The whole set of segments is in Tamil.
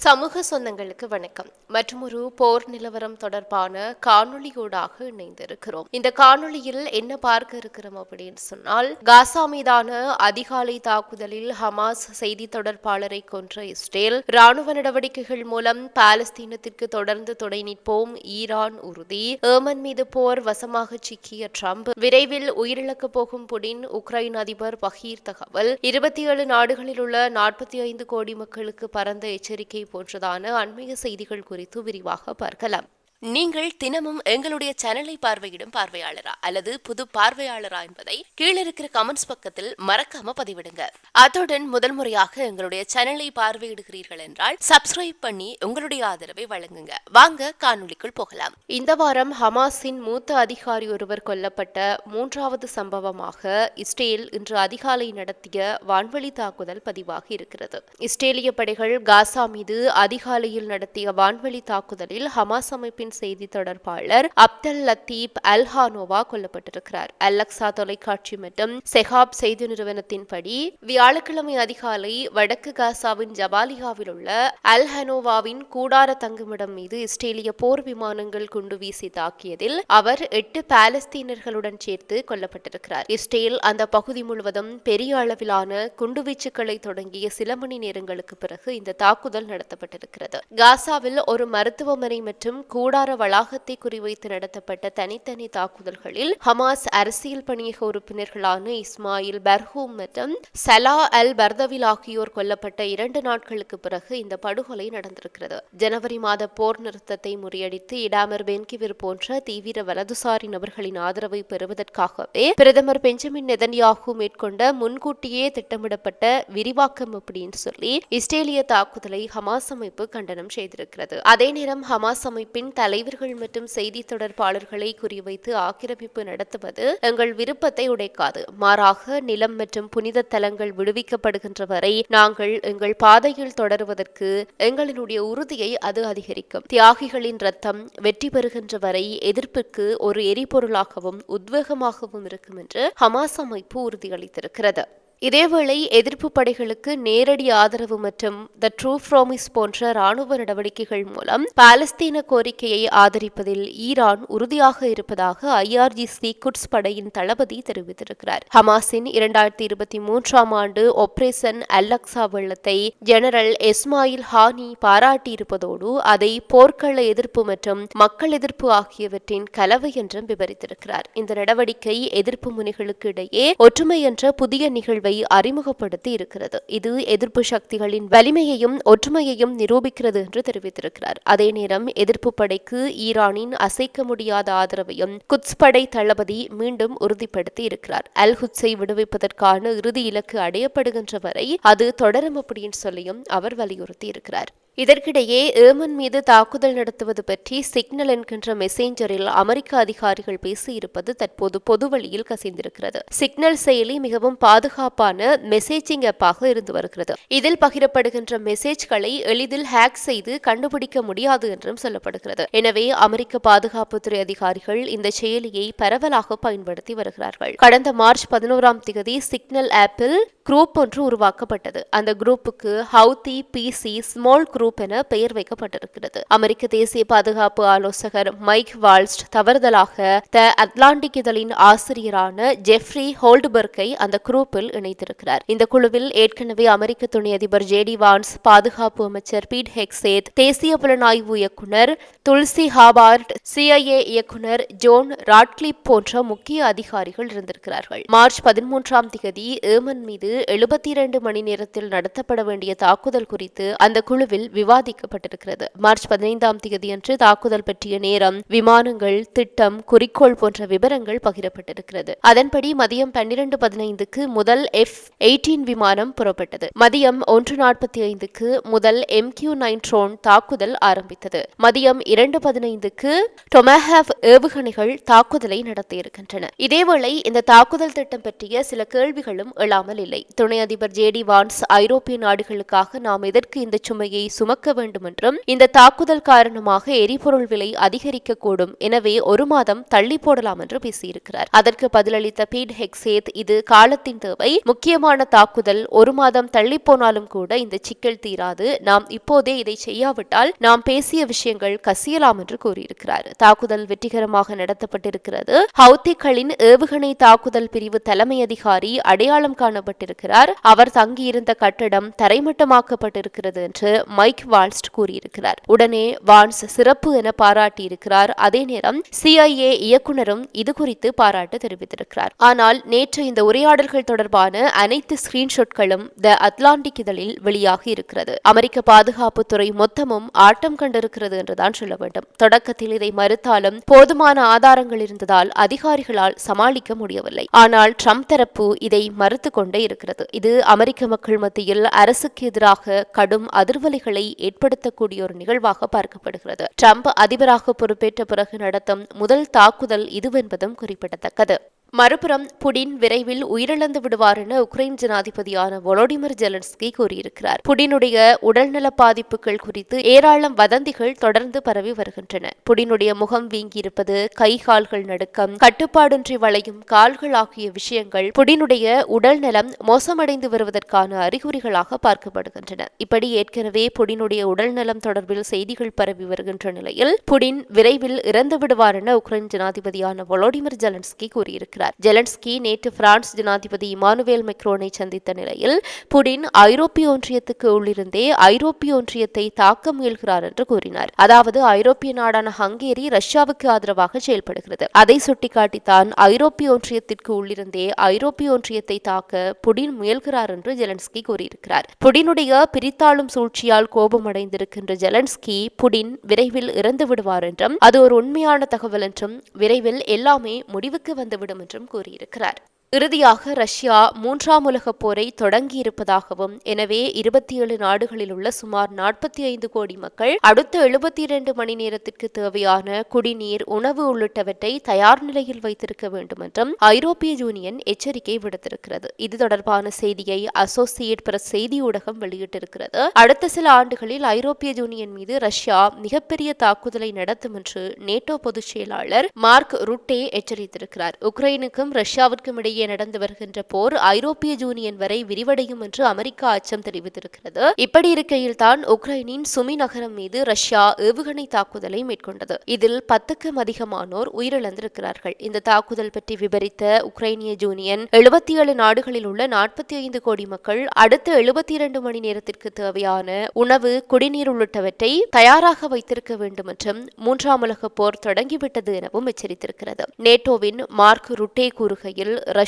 சமூக சொந்தங்களுக்கு வணக்கம். மற்றும் ஒரு போர் நிலவரம் தொடர்பான காணொளியோடாக இணைந்திருக்கிறோம். இந்த காணொளியில் என்ன பார்க்க இருக்கிறோம் அப்படின்னு சொன்னால் காசா மீதான அதிகாலை தாக்குதலில் ஹமாஸ் செய்தி தொடர்பாளரை கொன்ற இஸ்ரேல் ராணுவ நடவடிக்கைகள் மூலம் பாலஸ்தீனத்திற்கு தொடர்ந்து துணை நிற்போம். ஈரான் உறுதி. ஏமன் மீது போர் வசமாக சிக்கிய ட்ரம்ப் விரைவில் உயிரிழக்கப் போகும் புடின் உக்ரைன் அதிபர் பகீர் தகவல். இருபத்தி ஏழு நாடுகளில் உள்ள நாற்பத்தி ஐந்து கோடி மக்களுக்கு பரந்த எச்சரிக்கை போன்றதான அண்மைய செய்திகள் குறித்து விரிவாக பார்க்கலாம். நீங்கள் தினமும் எங்களுடைய சேனலை பார்வையிடும் பார்வையாளரா அல்லது புது பார்வையாளரா என்பதை கீழிருக்கிற கமெண்ட்ஸ் பக்கத்தில் மறக்காம பதிவிடுங்க. அத்துடன் முதல் முறையாக எங்களுடைய சேனலை பார்வையிடுகிறீர்கள் என்றால் சப்ஸ்கிரைப் பண்ணி உங்களுடைய ஆதரவை வழங்குங்க. வாங்க காணொளிக்குள் போகலாம். இந்த வாரம் ஹமாஸின் மூத்த அதிகாரி ஒருவர் கொல்லப்பட்ட மூன்றாவது சம்பவமாக இஸ்ரேல் இன்று அதிகாலை நடத்திய வான்வழி தாக்குதல் பதிவாகி இருக்கிறது. இஸ்ரேலிய படைகள் காசா மீது அதிகாலையில் நடத்திய வான்வழி தாக்குதலில் ஹமாஸ் அமைப்பின் செய்தி தொடர்பாளர் அப்தல் லத்தீப் அல்ஹானோவா கொல்லப்பட்டிருக்கிறார். அலக்சா தொலைக்காட்சி மற்றும் செஹாப் செய்தி நிறுவனத்தின்படி வியாழக்கிழமை அதிகாலை வடக்கு காசாவின் ஜபாலியாவில் உள்ள அல்ஹனோவாவின் கூடார தங்குமிடம் மீது இஸ்ரேலிய போர் விமானங்கள் குண்டு வீசி தாக்கியதில் அவர் எட்டு பாலஸ்தீனர்களுடன் சேர்த்து கொல்லப்பட்டிருக்கிறார். இஸ்ரேல் அந்த பகுதி முழுவதும் பெரிய அளவிலான குண்டுவீச்சுகளை தொடங்கிய சில மணி நேரங்களுக்கு பிறகு இந்த தாக்குதல் நடத்தப்பட்டிருக்கிறது. காசாவில் ஒரு மருத்துவமனை மற்றும் கூடார வளாகத்தை குறிவைத்து நடத்தப்பட்ட தனித்தனி தாக்குதல்களில் ஹமாஸ் அரசியல் பணியக உறுப்பினர்களான இஸ்மாயில் பர்ஹூம் மற்றும் சலா அல் பர்தவில் ஆகியோர் கொல்லப்பட்ட இரண்டு நாட்களுக்கு பிறகு இந்த படுகொலை நடந்திருக்கிறது. ஜனவரி மாத போர் நிறுத்தத்தை முறியடித்து இடாமர் பென்கிவிர் போன்ற தீவிர வலதுசாரி நபர்களின் ஆதரவை பெறுவதற்காகவே பிரதமர் பெஞ்சமின் நெதன்யாகு மேற்கொண்ட முன்கூட்டியே திட்டமிடப்பட்ட விரிவாக்கம் அப்படின்னு சொல்லி இஸ்ரேலிய தாக்குதலை ஹமாஸ் அமைப்பு கண்டனம் செய்திருக்கிறது. அதே நேரம் ஹமாஸ் அமைப்பின் தலைவர்கள் மற்றும் செய்தி தொடர்பாளர்களை குறிவைத்து ஆக்கிரமிப்பு நடத்துவது எங்கள் விருப்பத்தை உடைக்காது. மாறாக நிலம் மற்றும் புனித தலங்கள் விடுவிக்கப்படுகின்ற வரை நாங்கள் எங்கள் பாதையில் தொடருவதற்கு எங்களினுடைய உறுதியை அது அதிகரிக்கும். தியாகிகளின் ரத்தம் வெற்றி பெறுகின்ற வரை எதிர்ப்புக்கு ஒரு எரிபொருளாகவும் உத்வேகமாகவும் இருக்கும் என்று ஹமாஸ் அமைப்பு உறுதியளித்திருக்கிறது. இதேவேளை எதிர்ப்பு படைகளுக்கு நேரடி ஆதரவு மற்றும் த ட்ரூ ப்ராமிஸ் போன்ற ராணுவ நடவடிக்கைகள் மூலம் பாலஸ்தீன கோரிக்கையை ஆதரிப்பதில் ஈரான் உறுதியாக இருப்பதாக ஐஆர்ஜிசி குட்ஸ் படையின் தளபதி தெரிவித்திருக்கிறார். ஹமாஸின் இரண்டாயிரத்தி இருபத்தி மூன்றாம் ஆண்டு ஒப்ரேசன் அல்லக்சா வெள்ளத்தை ஜெனரல் எஸ்மாயில் ஹானி பாராட்டியிருப்பதோடு அதை போர்க்கள எதிர்ப்பு மற்றும் மக்கள் எதிர்ப்பு ஆகியவற்றின் கலவை என்றும் விவரித்திருக்கிறார். இந்த நடவடிக்கை எதிர்ப்பு முனைகளுக்கு இடையே ஒற்றுமை என்ற புதிய நிகழ்வு தீர்வை அறிமுகப்படுத்தி இருக்கிறது. இது எதிர்ப்பு சக்திகளின் வலிமையையும் ஒற்றுமையையும் நிரூபிக்கிறது என்று தெரிவித்திருக்கிறார். அதே நேரம் எதிர்ப்பு படைக்கு ஈரானின் அசைக்க முடியாத ஆதரவையும் குட்ஸ் படை தளபதி மீண்டும் உறுதிப்படுத்தி இருக்கிறார். அல் ஹுட்ஸை விடுவிப்பதற்கான இறுதி இலக்கு அடையப்படுகின்ற வரை அது தொடரும் அப்படின்னு சொல்லியும் அவர் வலியுறுத்தி இருக்கிறார். இதற்கிடையே ஏமன் மீது தாக்குதல் நடத்துவது பற்றி சிக்னல் என்கின்ற மெசேஞ்சரில் அமெரிக்க அதிகாரிகள் பேசியிருப்பது தற்போது பொதுவழியில் கசிந்திருக்கிறது. சிக்னல் செயலி மிகவும் பாதுகாப்பான மெசேஜிங் ஆப்பாக இருந்து வருகிறது. இதில் பகிரப்படுகின்ற மெசேஜ்களை எளிதில் ஹேக் செய்து கண்டுபிடிக்க முடியாது என்றும் சொல்லப்படுகிறது. எனவே அமெரிக்க பாதுகாப்புத்துறை அதிகாரிகள் இந்த செயலியை பரவலாக பயன்படுத்தி வருகிறார்கள். கடந்த மார்ச் பதினோராம் தேதி சிக்னல் ஆப்பில் குரூப் ஒன்று உருவாக்கப்பட்டது. அந்த குரூப்புக்கு ஹவுதி பிசி ஸ்மால் குரூப் என பெயர் வைக்கப்பட்டிருக்கிறது. அமெரிக்க தேசிய பாதுகாப்பு ஆலோசகர் மைக் வால்ஸ்ட் தவறுதலாக த அட்லாண்டிக் இதழின் ஆசிரியரான ஜெஃப்ரி ஹோல்டுபர்க்கை அந்த குரூப்பில் இணைத்திருக்கிறார். இந்த குழுவில் ஏற்கனவே அமெரிக்க துணை அதிபர் ஜேடி வான்ஸ் பாதுகாப்பு அமைச்சர் பீட் ஹெக்சேத் தேசிய புலனாய்வு இயக்குனர் துல்சி ஹாபார்ட் சிஐஏ இயக்குனர் ஜோன் ராட்கிளிப் போன்ற முக்கிய அதிகாரிகள் இருந்திருக்கிறார்கள். மார்ச் பதிமூன்றாம் தேதி ஏமன் மீது எழுபத்தி இரண்டு மணி நேரத்தில் நடத்தப்பட வேண்டிய தாக்குதல் குறித்து அந்த குழுவில் விவாதிக்கப்பட்டிருக்கிறது. மார்ச் பதினைந்தாம் தேதியன்று தாக்குதல் பற்றிய நேரம் விமானங்கள் திட்டம் குறிக்கோள் போன்ற விவரங்கள் பகிரப்பட்டிருக்கிறது. அதன்படி மதியம் பன்னிரண்டு பதினைந்துக்கு முதல் எஃப் எயிட்டீன் விமானம் புறப்பட்டது. மதியம் ஒன்று நாற்பத்தி ஐந்துக்கு முதல் எம் கியூ நைன் ட்ரோன் தாக்குதல் ஆரம்பித்தது. மதியம் இரண்டு பதினைந்துக்கு டொமஹாவ் ஏவுகணைகள் தாக்குதலை நடத்தியிருக்கின்றன. இதேவேளை இந்த தாக்குதல் திட்டம் பற்றிய சில கேள்விகளும் எழாமல் இல்லை. துணை அதிபர் ஜே டி வான்ஸ் ஐரோப்பிய நாடுகளுக்காக நாம் எதற்கு இந்த சுமையை சுமக்க வேண்டும் என்றும் இந்த தாக்குதல் காரணமாக எரிபொருள் விலை அதிகரிக்கக்கூடும். எனவே ஒரு மாதம் தள்ளி போடலாம் என்று பேசியிருக்கிறார். அதற்கு பதிலளித்த பீட் ஹெக்ஸேத் இது காலத்தின் தேவை. முக்கியமான தாக்குதல் ஒரு மாதம் தள்ளி போனாலும் கூட இந்த சிக்கல் தீராது. நாம் இப்போதே இதை செய்யாவிட்டால் நாம் பேசிய விஷயங்கள் கசியலாம் என்று கூறியிருக்கிறார். தாக்குதல் வெற்றிகரமாக நடத்தப்பட்டிருக்கிறது. ஹவுத்திகளின் ஏவுகணை தாக்குதல் பிரிவு தலைமை அதிகாரி அடையாளம் காணப்பட்டிருக்கிறார் அவர் தங்கியிருந்த கட்டடம் தரைமட்டமாக்கப்பட்டிருக்கிறது என்று மைக் வால்ஸ்ட் கூறியிருக்கிறார். உடனே வான்ஸ் சிறப்பு என பாராட்டியிருக்கிறார். அதே நேரம் சிஐஏ இயக்குனரும் இது குறித்து பாராட்டு தெரிவித்திருக்கிறார். ஆனால் நேற்று இந்த உரையாடல்கள் தொடர்பான அனைத்து ஸ்கிரீன்ஷாட்களும் த அட்லாண்டிக் இதழில் வெளியாகி இருக்கிறது. அமெரிக்க பாதுகாப்புத்துறை மொத்தமும் ஆட்டம் கண்டிருக்கிறது என்றுதான் சொல்ல வேண்டும். தொடக்கத்தில் இதை மறுத்தாலும் போதுமான ஆதாரங்கள் இருந்ததால் அதிகாரிகளால் சமாளிக்க முடியவில்லை. ஆனால் ட்ரம்ப் தரப்பு இதை மறுத்து கொண்டே இருக்கிறது இது அமெரிக்க மக்கள் மத்தியில் அரசுக்கு எதிராக கடும் அதிர்வலைகளை ஏற்படுத்தக்கூடிய ஒரு நிகழ்வாக பார்க்கப்படுகிறது. ட்ரம்ப் அதிபராக பொறுப்பேற்ற பிறகு நடத்தும் முதல் தாக்குதல் இதுவென்பதும் குறிப்பிடத்தக்கது. மறுபுறம் புடின் விரைவில் உயிரிழந்து விடுவார் என உக்ரைன் ஜனாதிபதியான வொலோடிமிர் ஜெலன்ஸ்கி கூறியிருக்கிறார். புடினுடைய உடல்நல பாதிப்புகள் குறித்து ஏராளம் வதந்திகள் தொடர்ந்து பரவி வருகின்றன. புடினுடைய முகம் வீங்கியிருப்பது கை கால்கள் நடுக்கம் கட்டுப்பாடின்றி வளையும் கால்கள் ஆகிய விஷயங்கள் புடினுடைய உடல் நலம் மோசமடைந்து வருவதற்கான அறிகுறிகளாக பார்க்கப்படுகின்றன. இப்படி ஏற்கனவே புடினுடைய உடல்நலம் தொடர்பில் செய்திகள் பரவி வருகின்ற நிலையில் புடின் விரைவில் இறந்து விடுவார் என உக்ரைன் ஜனாதிபதியான வொலோடிமிர் ஜெலன்ஸ்கி கூறியிருக்கிறார். இருக்கிறார் ஜெலன்ஸ்கி நேற்று பிரான்ஸ் ஜனாதிபதி இமானுவேல் மெக்ரோனை சந்தித்த நிலையில் புடின் ஐரோப்பிய ஒன்றியத்துக்கு உள்ளிருந்தே ஐரோப்பிய ஒன்றியத்தை தாக்க முயல்கிறார் என்று கூறினார். அதாவது ஐரோப்பிய நாடான ஹங்கேரி ரஷ்யாவுக்கு ஆதரவாக செயல்படுகிறது. அதை சுட்டிக்காட்டித்தான் ஐரோப்பிய ஒன்றியத்திற்கு உள்ளிருந்தே ஐரோப்பிய ஒன்றியத்தை தாக்க புடின் முயல்கிறார் என்று ஜெலன்ஸ்கி கூறியிருக்கிறார். புடினுடைய பிரித்தாளும் சூழ்ச்சியால் கோபமடைந்திருக்கின்ற ஜெலன்ஸ்கி புடின் விரைவில் இறந்து விடுவார் என்றும் அது ஒரு உண்மையான தகவல் என்றும் விரைவில் எல்லாமே முடிவுக்கு வந்துவிடும் என்றும் கூறியிருக்கிறார். இறுதியாக ரஷ்யா மூன்றாம் உலகப் போரை தொடங்கியிருப்பதாகவும் எனவே இருபத்தி ஏழு நாடுகளில் உள்ள சுமார் நாற்பத்தி ஐந்து கோடி மக்கள் அடுத்த எழுபத்தி இரண்டு மணி நேரத்திற்கு தேவையான குடிநீர் உணவு உள்ளிட்டவற்றை தயார் நிலையில் வைத்திருக்க வேண்டும் என்றும் ஐரோப்பிய யூனியன் எச்சரிக்கை விடுத்திருக்கிறது. இது தொடர்பான செய்தியை அசோசியேட் பிரஸ் செய்தி ஊடகம் வெளியிட்டிருக்கிறது. அடுத்த சில ஆண்டுகளில் ஐரோப்பிய யூனியன் மீது ரஷ்யா மிகப்பெரிய தாக்குதலை நடத்தும் என்று நேட்டோ பொதுச் செயலாளர் மார்க் ருட்டே எச்சரித்திருக்கிறார். உக்ரைனுக்கும் ரஷ்யாவிற்கும் இடையே இடையே நடந்து வருகின்ற போர் ஐரோப்பிய யூனியன் வரை விரிவடையும் என்று அமெரிக்கா அச்சம் தெரிவித்திருக்கிறது. இப்படி இருக்கையில் தான் உக்ரைனின் சுமி நகரம் மீது ரஷ்யா ஏவுகணை தாக்குதலை மேற்கொண்டது. இதில் பத்துக்கும் அதிகமானோர் உயிரிழந்திருக்கிறார்கள். இந்த தாக்குதல் பற்றி விவரித்த உக்ரைனிய யூனியன் எழுபத்தி ஏழு நாடுகளில் உள்ள நாற்பத்தி ஐந்து கோடி மக்கள் அடுத்த எழுபத்தி இரண்டு மணி நேரத்திற்கு தேவையான உணவு குடிநீர் உள்ளிட்டவற்றை தயாராக வைத்திருக்க வேண்டும் என்றும் மூன்றாம் உலக போர் தொடங்கிவிட்டது எனவும் எச்சரித்திருக்கிறது. நேட்டோவின் மார்க் ருட்டே கூறுகையில் ரஷ்யா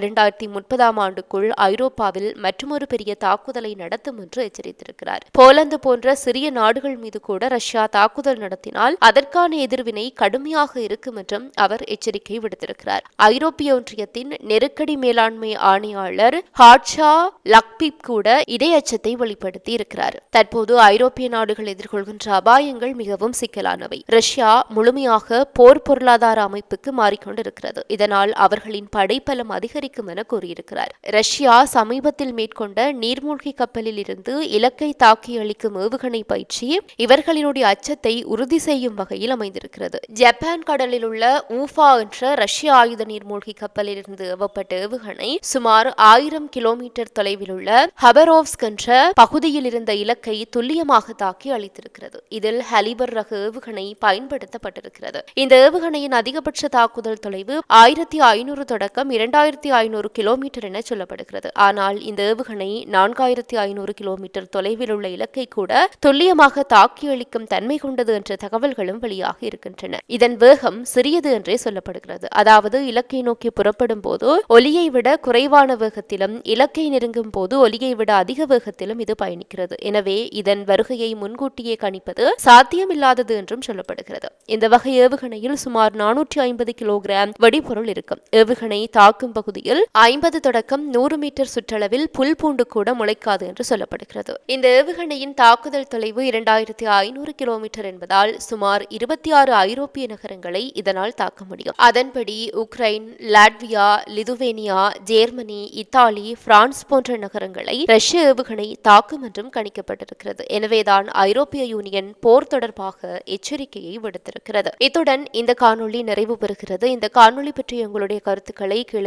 இரண்டாயிரத்தி முப்பதாம் ஆண்டுக்குள் ஐரோப்பாவில் மற்றொரு பெரிய தாக்குதலை நடத்தும் என்று எச்சரித்திருக்கிறார். போலந்து போன்ற சிறிய நாடுகள் மீது கூட ரஷ்யா தாக்குதல் நடத்தினால் அதற்கான எதிர்வினை கடுமையாக இருக்கும் என்றும் அவர் எச்சரிக்கை விடுத்திருக்கிறார். ஐரோப்பிய ஒன்றியத்தின் நெருக்கடி மேலாண்மை ஆணையாளர் ஹாட்ஷா லக்பீப் கூட இதே அச்சத்தை வெளிப்படுத்தி இருக்கிறார் தற்போது ஐரோப்பிய நாடுகள் எதிர்கொள்கின்ற அபாயங்கள் மிகவும் சிக்கலானவை. ரஷ்யா முழுமையாக போர் பொருளாதார அமைப்புக்கு மாறிக்கொண்டிருக்கிறது. இதனால் அவர்களின் படைப்பலம் அதிகரிக்கும் என கூறியிருக்கிறார். ரஷ்யா சமீபத்தில் மேற்கொண்ட நீர்மூழ்கி கப்பலில் இருந்து இலக்கை தாக்கி அளிக்கும் ஏவுகணை பயிற்சி இவர்களினுடைய அச்சத்தை உறுதி செய்யும் வகையில் அமைந்திருக்கிறது. ஜப்பான் கடலில் உள்ள ஊஃபா என்ற ரஷ்ய ஆயுத நீர்மூழ்கி கப்பலில் இருந்து ஏவப்பட்ட ஏவுகணை சுமார் ஆயிரம் கிலோமீட்டர் தொலைவில் உள்ள ஹபரோவ்ஸ்க் என்ற பகுதியில் இருந்த இலக்கை துல்லியமாக தாக்கி அளித்திருக்கிறது. இதில் ஹலிபர் ரக ஏவுகணை பயன்படுத்தப்பட்டிருக்கிறது. இந்த ஏவுகணையின் அதிகபட்ச தாக்குதல் தொலைவு ஆயிரத்தி ஐநூறு தொடக்கம் இரண்டு இரண்டாயிரத்தி ஐநூறு கிலோமீட்டர் என சொல்லப்படுகிறது. ஆனால் இந்த ஏவுகணை நான்காயிரத்தி ஐநூறு கிலோமீட்டர் தொலைவில் உள்ள இலக்கை கூட துல்லியமாக தாக்கியளிக்கும் தன்மை கொண்டது என்ற தகவல்களும் வெளியாகி இருக்கின்றன. இதன் வேகம் சிறியது என்றே சொல்லப்படுகிறது. அதாவது இலக்கை நோக்கி புறப்படும் போது ஒலியை விட குறைவான வேகத்திலும் இலக்கை நெருங்கும் போது ஒலியை விட அதிக வேகத்திலும் இது பயணிக்கிறது. எனவே இதன் வருகையை முன்கூட்டியே கணிப்பது சாத்தியமில்லாதது என்றும் சொல்லப்படுகிறது. இந்த வகை ஏவுகணையில் சுமார் நானூற்றி ஐம்பது கிலோகிராம் வெடிபொருள் இருக்கும். ஏவுகணை தாக்கி தாக்கும் பகுதியில் ஐம்பது தொடக்கம் நூறு மீட்டர் சுற்றளவில் புல் பூண்டு கூட முளைக்காது என்று சொல்லப்படுகிறது. இந்த ஏவுகணையின் தாக்குதல் தொலைவு இரண்டாயிரத்தி ஐநூறு கிலோமீட்டர் என்பதால் சுமார் இருபத்தி ஆறு ஐரோப்பிய நகரங்களை இதனால் தாக்க முடியும். அதன்படி Ukraine Latvia Lithuania Germany Italy France போன்ற நகரங்களை ரஷ்ய ஏவுகணை தாக்கும் என்றும் கணிக்கப்பட்டிருக்கிறது. எனவேதான் ஐரோப்பிய யூனியன் போர் தொடர்பாக எச்சரிக்கையை விடுத்திருக்கிறது. இத்துடன் இந்த காணொளி நிறைவு பெறுகிறது. இந்த காணொளி பற்றி உங்களுடைய கருத்துக்களை கீழே